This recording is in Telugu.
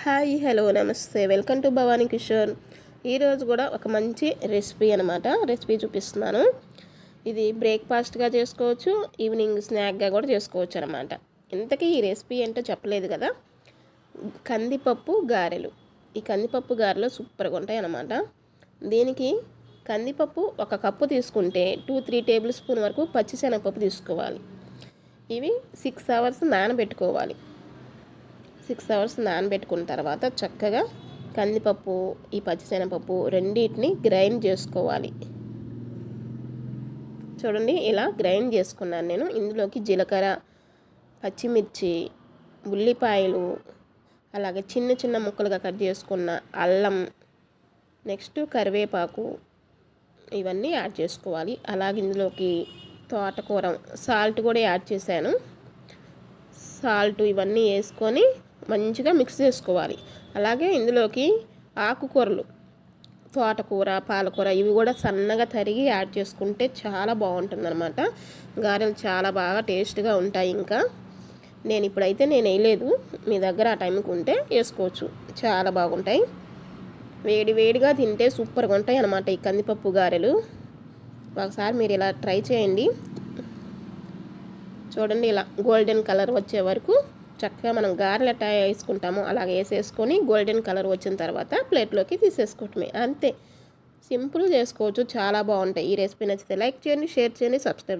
హాయ్ హలో నమస్తే. వెల్కమ్ టు భవానీ కిషోర్ ఈరోజు కూడా ఒక మంచి రెసిపీ అనమాట రెసిపీ చూపిస్తున్నాను. ఇది బ్రేక్ఫాస్ట్గా చేసుకోవచ్చు ఈవినింగ్ స్నాక్గా కూడా చేసుకోవచ్చు అనమాట ఇంతకీ ఈ రెసిపీ ఏంటో చెప్పలేదు కదా? కందిపప్పు గారెలు. ఈ కందిపప్పు గారెలు సూపర్గా ఉంటాయి అనమాట దీనికి కందిపప్పు ఒక కప్పు తీసుకుంటే టూ త్రీ టేబుల్ స్పూన్ వరకు పచ్చిశనగపప్పు తీసుకోవాలి. ఇవి సిక్స్ అవర్స్ నానబెట్టుకోవాలి. సిక్స్ అవర్స్ నానబెట్టుకున్న తర్వాత చక్కగా కందిపప్పు ఈ పచ్చిశనగపప్పు రెండింటిని గ్రైండ్ చేసుకోవాలి. చూడండి ఇలా గ్రైండ్ చేసుకున్నాను నేను. ఇందులోకి జీలకర్ర పచ్చిమిర్చి ఉల్లిపాయలు అలాగే చిన్న చిన్న ముక్కలుగా కట్ చేసుకున్న అల్లం నెక్స్ట్ కరివేపాకు ఇవన్నీ యాడ్ చేసుకోవాలి. అలాగే ఇందులోకి తోటకూర సాల్ట్ కూడా యాడ్ చేశాను. సాల్ట్ ఇవన్నీ వేసుకొని మంచిగా మిక్స్ చేసుకోవాలి. అలాగే ఇందులోకి ఆకుకూరలు తోటకూర పాలకూర ఇవి కూడా సన్నగా తరిగి యాడ్ చేసుకుంటే చాలా బాగుంటుందన్నమాట. గారెలు చాలా బాగా టేస్ట్గా ఉంటాయి ఇంకా. నేను ఇప్పుడైతే నేను వేయలేదు. మీ దగ్గర ఆ టైంకి ఉంటే వేసుకోవచ్చు. చాలా బాగుంటాయి. వేడి వేడిగా తింటే సూపర్గా ఉంటాయి అన్నమాట ఈ కందిపప్పు గారెలు. ఒకసారి మీరు ఇలా ట్రై చేయండి. చూడండి ఇలా గోల్డెన్ కలర్ వచ్చే వరకు చక్కగా మనం గారెలు ఎట్టా వేసుకుంటామో. అలాగే వేసేసుకొని గోల్డెన్ కలర్ వచ్చిన తర్వాత ప్లేట్లోకి తీసేసుకోవటమే. అంతే. సింపుల్ చేసుకోవచ్చు. చాలా బాగుంటాయి. ఈ రెసిపీ నచ్చితే లైక్ చేయండి షేర్ చేయండి సబ్స్క్రైబ్